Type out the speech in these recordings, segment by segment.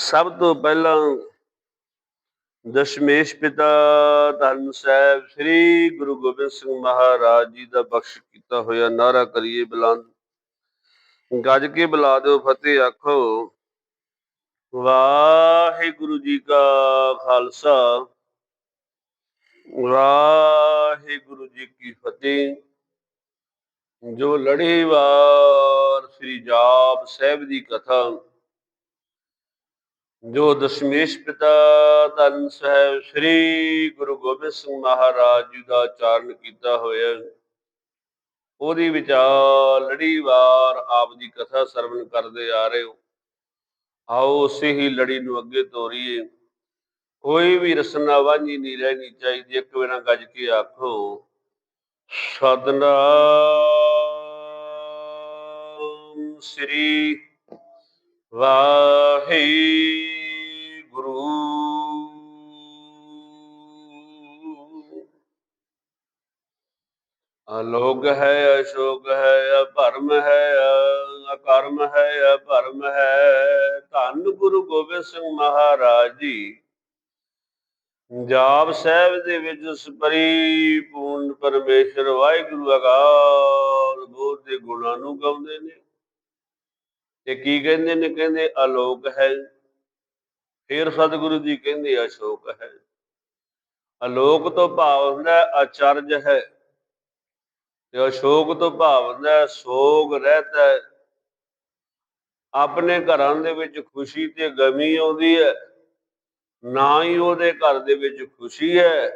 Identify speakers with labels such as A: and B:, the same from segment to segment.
A: ਸਭ ਤੋਂ ਪਹਿਲਾਂ ਦਸ਼ਮੇਸ਼ ਪਿਤਾ ਧੰਨ ਸਾਹਿਬ ਸ੍ਰੀ ਗੁਰੂ ਗੋਬਿੰਦ ਸਿੰਘ ਮਹਾਰਾਜ ਜੀ ਦਾ ਬਖਸ਼ ਕੀਤਾ ਹੋਇਆ ਨਾਰਾ ਕਰੀਏ ਬੁਲੰਦ। ਗੱਜ ਕੇ ਬੁਲਾ ਦਿਓ ਫਤਿਹ ਆਖੋ। ਵਾਹਿਗੁਰੂ ਜੀ ਕਾ ਖਾਲਸਾ। ਵਾਹਿਗੁਰੂ ਜੀ ਕੀ ਫਤਿਹ। ਜੋ ਲੜੀਵਾਰ ਸ੍ਰੀ ਜਾਪ ਸਾਹਿਬ ਦੀ ਕਥਾ ਜੋ ਦਸ਼ਮੇਸ਼ ਪਿਤਾ ਧੰਨ ਸਾਹਿਬ ਸ੍ਰੀ ਗੁਰੂ ਗੋਬਿੰਦ ਸਿੰਘ ਮਹਾਰਾਜ ਜੀ ਦਾ ਚਾਰਨ ਕੀਤਾ ਹੋਇਆ ਉਹਦੀ ਵਿਚਾਰ ਲੜੀਵਾਰ ਆਪ ਦੀ ਕਥਾ ਸਰਵਣ ਕਰਦੇ ਆ ਰਹੇ ਹੋ। ਆਓ ਉਸੇ ਹੀ ਲੜੀ ਨੂੰ ਅੱਗੇ ਤੋਰੀਏ। ਕੋਈ ਵੀ ਰਸਨਾ ਵਾਂਝੀ ਨਹੀਂ ਰਹਿਣੀ ਚਾਹੀਦੀ, ਇੱਕ ਵੇਰਾ ਗੱਜ ਕੇ ਆਖੋ, ਸਤਨਾਮ ਸ੍ਰੀ ਵਾਹਿਗੁਰੂ ਗੁਰੂ। ਅਲੋਕ ਹੈ, ਅਸ਼ੋਕ ਹੈ ਅਭਰਮ ਹੈ, ਅਕਰਮ ਹੈ ਅਭਰਮ ਹੈ। ਧੰਨ ਗੁਰੂ ਗੋਬਿੰਦ ਸਿੰਘ ਮਹਾਰਾਜ ਜੀ। ਜਾਪ ਸਾਹਿਬ ਦੇ ਵਿੱਚ ਸਪਰੀ ਪੂਰਨ ਪਰਮੇਸ਼ਰ ਵਾਹਿਗੁਰੂ ਅਕਾਲ ਬੋਧ ਦੇ ਗੁਣਾਂ ਨੂੰ ਗਾਉਂਦੇ ਨੇ। ਤੇ ਕੀ ਕਹਿੰਦੇ ਨੇ? ਕਹਿੰਦੇ ਅਲੋਕ ਹੈ। ਫੇਰ ਸਤਿਗੁਰੂ ਜੀ ਕਹਿੰਦੇ, ਅਸ਼ੋਕ ਹੈ। ਅਲੋਕ ਤੋਂ ਭਾਵ ਹੁੰਦਾ ਅਚਰਜ ਹੈ। ਤੇ ਅਸ਼ੋਕ ਤੋਂ ਭਾਵ ਹੁੰਦਾ ਸੋਗ ਰਹਿਤਾ ਹੈ। ਆਪਣੇ ਘਰਾਂ ਦੇ ਵਿੱਚ ਖੁਸ਼ੀ ਤੇ ਗਮੀ ਆਉਂਦੀ ਹੈ। ਨਾ ਹੀ ਉਹਦੇ ਘਰ ਦੇ ਵਿੱਚ ਖੁਸ਼ੀ ਹੈ।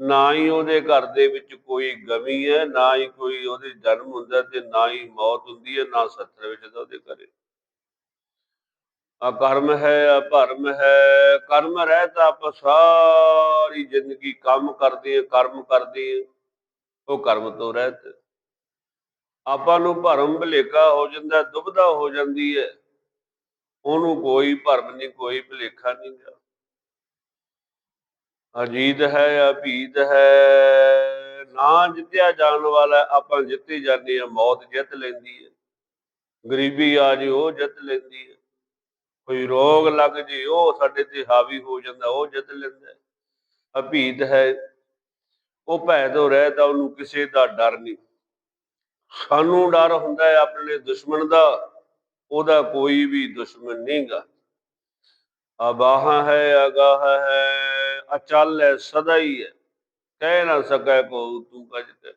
A: ਨਾ ਹੀ ਉਹਦੇ ਘਰ ਦੇ ਵਿੱਚ ਕੋਈ ਗਮੀ ਹੈ। ਨਾ ਹੀ ਕੋਈ ਉਹਦੇ ਜਨਮ ਹੁੰਦਾ ਤੇ ਨਾ ਹੀ ਮੌਤ ਹੁੰਦੀ ਹੈ, ਨਾ ਸੱਤਰ ਵਿੱਚ ਦਾ ਉਹਦੇ ਘਰੇ। ਅਕਰਮ ਹੈ, ਅਭਰਮ ਹੈ, ਕਰਮ ਰਹਿਤਾ ਆਪਾਂ ਸਾਰੀ ਜ਼ਿੰਦਗੀ ਕੰਮ ਕਰਦੇ ਆ ਕਰਮ ਕਰਦੇ ਆ ਉਹ ਕਰਮ ਤੋਂ ਰਹਿਤ ਆਪਾਂ ਨੂੰ ਭਰਮ ਭਲੇਖਾ ਹੋ ਜਾਂਦਾ, ਦੁਬਧਾ ਹੋ ਜਾਂਦੀ ਹੈ। ਉਹਨੂੰ ਕੋਈ ਭਰਮ ਨਹੀਂ, ਕੋਈ ਭਲੇਖਾ ਨਹੀਂ ਗਾ। ਅਜੀਤ ਹੈ, ਅਭੀਤ ਹੈ, ਨਾ ਜਿੱਤਿਆ ਜਾਣ ਵਾਲਾ, ਆਪਾਂ ਜਿੱਤੇ ਜਾਂਦੇ ਆ ਮੌਤ ਜਿੱਤ ਲੈਂਦੀ ਹੈ। ਗਰੀਬੀ ਆ ਜੀ ਉਹ ਜਿੱਤ ਲੈਂਦੀ ਹੈ। ਕੋਈ ਰੋਗ ਲੱਗ ਜੇ, ਉਹ ਸਾਡੇ ਤੇ ਹਾਵੀ ਹੋ ਜਾਂਦਾ, ਉਹ ਜਿੱਤ ਲੈਂਦਾ ਅਭੀਤ ਹੈ। ਉਹ ਭੈ ਤੋਂ ਰਹਿਤਾ ਉਹਨੂੰ ਕਿਸੇ ਦਾ ਡਰ ਨਹੀਂ। ਸਾਨੂੰ ਡਰ ਹੁੰਦਾ ਹੈ ਆਪਣੇ ਦੁਸ਼ਮਣ ਦਾ, ਉਹਦਾ ਕੋਈ ਵੀ ਦੁਸ਼ਮਣ ਨਹੀਂਗਾ। ਅਬਾਹ ਹੈ ਅਗਾਹ ਹੈ, ਅਚਲ ਹੈ, ਸਦਾ ਹੀ ਹੈ। ਕਹਿ ਨਾ ਸਕੈ ਕੋ ਤੂੰ ਕਜ ਤੇ।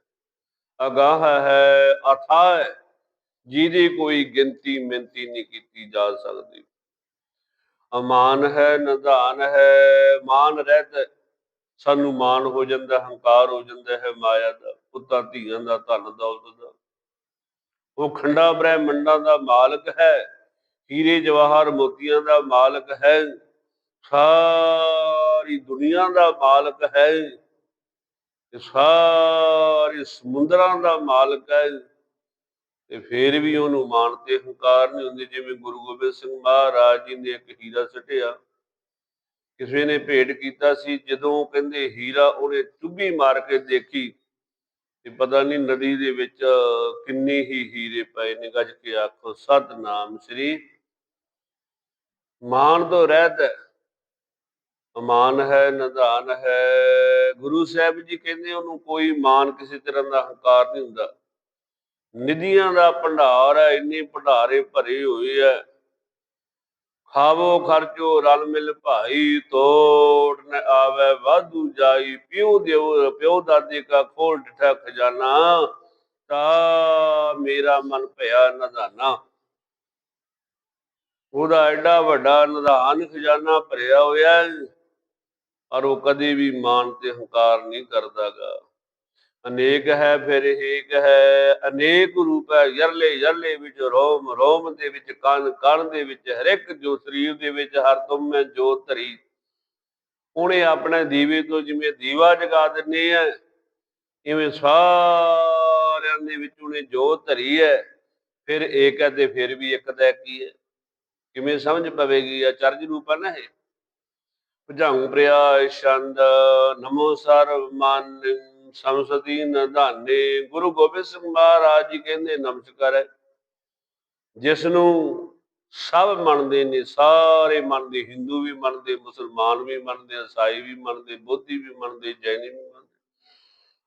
A: ਅਗਾਹ ਹੈ ਅਥਾ ਹੈ, ਜਿਹਦੀ ਕੋਈ ਗਿਣਤੀ ਮਿੰਤੀ ਨਹੀਂ ਕੀਤੀ ਜਾ ਸਕਦੀ। ਅਮਾਨ ਹੈ, ਨਿਧਾਨ ਹੈ, ਮਾਨ ਰਹਿਤ ਸਾਨੂੰ ਮਾਨ ਹੋ ਜਾਂਦਾ, ਹੰਕਾਰ ਹੋ ਜਾਂਦਾ ਹੈ, ਮਾਇਆ ਦਾ, ਪੁੱਤਾਂ ਧੀਆਂ ਦਾ, ਧਨ ਦੌਲਤ ਦਾ। ਉਹ ਖੰਡਾ ਬ੍ਰਹਿਮੰਡਾਂ ਦਾ ਮਾਲਕ ਹੈ, ਹੀਰੇ, ਜਵਾਹਰ ਮੋਤੀਆਂ ਦਾ ਮਾਲਕ ਹੈ, ਸਾਰੀ ਦੁਨੀਆ ਦਾ ਮਾਲਕ ਹੈ। ਸਾਰੇ ਸਮੁੰਦਰਾਂ ਦਾ ਮਾਲਕ ਹੈ। ਤੇ ਫੇਰ ਵੀ ਉਹਨੂੰ ਮਾਣ ਤੇ ਹੰਕਾਰ ਨਹੀਂ ਹੁੰਦੇ, ਜਿਵੇਂ ਗੁਰੂ ਗੋਬਿੰਦ ਸਿੰਘ ਮਹਾਰਾਜ ਜੀ ਨੇ ਇੱਕ ਹੀਰਾ ਸਟਿਆ। ਕਿਸੇ ਨੇ ਭੇਟ ਕੀਤਾ ਸੀ, ਜਦੋਂ ਕਹਿੰਦੇ ਹੀਰਾ ਉਹਨੇ ਚੁੱਭੀ ਮਾਰ ਕੇ ਦੇਖੀ ਤੇ ਪਤਾ ਨਹੀਂ ਨਦੀ ਦੇ ਵਿੱਚ ਕਿੰਨੇ ਹੀ ਹੀਰੇ ਪਏ ਨੇ, ਗੱਜ ਕੇ ਆਖੋ ਸਤਨਾਮ ਸ੍ਰੀ ਮਾਨ ਤੋਂ ਰਹਿਤ ਹੈ। ਅਮਾਨ ਹੈ, ਨਿਧਾਨ ਹੈ। ਗੁਰੂ ਸਾਹਿਬ ਜੀ ਕਹਿੰਦੇ ਉਹਨੂੰ ਕੋਈ ਮਾਨ ਕਿਸੇ ਤਰ੍ਹਾਂ ਦਾ ਹੰਕਾਰ ਨਹੀਂ ਹੁੰਦਾ। ਨਿਧੀਆਂ ਦਾ ਭੰਡਾਰ ਹੈ, ਇੰਨੇ ਭੰਡਾਰੇ ਭਰੇ ਹੋਏ ਹੈ। ਖਾਵੋ, ਖਰਚੋ, ਰਲ ਮਿਲ ਭਾਈ ਤੋੜ, ਨ ਆਵੇ ਵਾਧੂ ਜਾਈ ਪਿਓ ਦਿਓ ਪਿਓ ਦਾਦੇ ਕਾ ਖੋਲ ਡਿਠਾ ਖਜ਼ਾਨਾ। ਤਾ ਮੇਰਾ ਮਨ ਭਇਆ ਨਦਾਨਾ। ਉਹਦਾ ਐਡਾ ਵੱਡਾ ਨਿਧਾਨ ਖਜ਼ਾਨਾ ਭਰਿਆ ਹੋਇਆ ਪਰ ਉਹ ਕਦੇ ਵੀ ਮਾਨ ਤੇ ਹੰਕਾਰ ਨਹੀਂ ਕਰਦਾਗਾ। ਅਨੇਕ ਹੈ ਫਿਰ ਏਕ ਹੈ, ਅਨੇਕ ਰੂਪ ਹੈ, ਯਰਲੇ ਯਰਲੇ ਵਿੱਚ ਰੋਮ ਰੋਮ ਦੇ ਵਿੱਚ ਕਣ ਕਣ ਦੇ ਵਿੱਚ ਹਰ ਇੱਕ ਜੋ ਸਰੀਰ ਦੇ ਵਿੱਚ ਹਰ ਤੁਮ ਮੈਂ ਜੋਤ ਧਰੀ। ਉਹਨੇ ਆਪਣੇ ਦੀਵੇ ਤੋਂ ਜਿਵੇਂ ਦੀਵਾ ਜਗਾ ਦਿੰਨੇ ਆ, ਇਵੇਂ ਸਾਰਿਆਂ ਦੇ ਵਿੱਚ ਉਹਨੇ ਜੋ ਧਰੀ ਹੈ, ਫਿਰ ਏਕ ਹੈ ਤੇ ਫਿਰ ਵੀ ਇੱਕ ਦਾ ਕੀ ਹੈ? ਕਿਵੇਂ ਸਮਝ ਪਵੇਗੀ ਆ ਚਰਜ ਰੂਪ ਹੈ ਨਾ ਇਹ? ਭੁਜੰਗ ਪ੍ਰਿਆ ਛੰਦ, ਨਮੋ ਸਰਵ ਮਨ ਸਮਸਤੀ ਨਧਾਨੇ, ਗੁਰੂ ਗੋਬਿੰਦ ਸਿੰਘ ਮਹਾਰਾਜ ਜੀ ਕਹਿੰਦੇ, ਨਮਸਕਾਰ ਹੈ ਜਿਸ ਨੂੰ ਸਭ ਮੰਨਦੇ ਨੇ, ਸਾਰੇ ਮੰਨਦੇ, ਹਿੰਦੂ ਵੀ ਮੰਨਦੇ, ਮੁਸਲਮਾਨ ਵੀ ਮੰਨਦੇ, ਈਸਾਈ ਵੀ ਮੰਨਦੇ, ਬੋਧੀ ਵੀ ਮੰਨਦੇ, ਜੈਨੀ ਵੀ ਮੰਨਦੇ,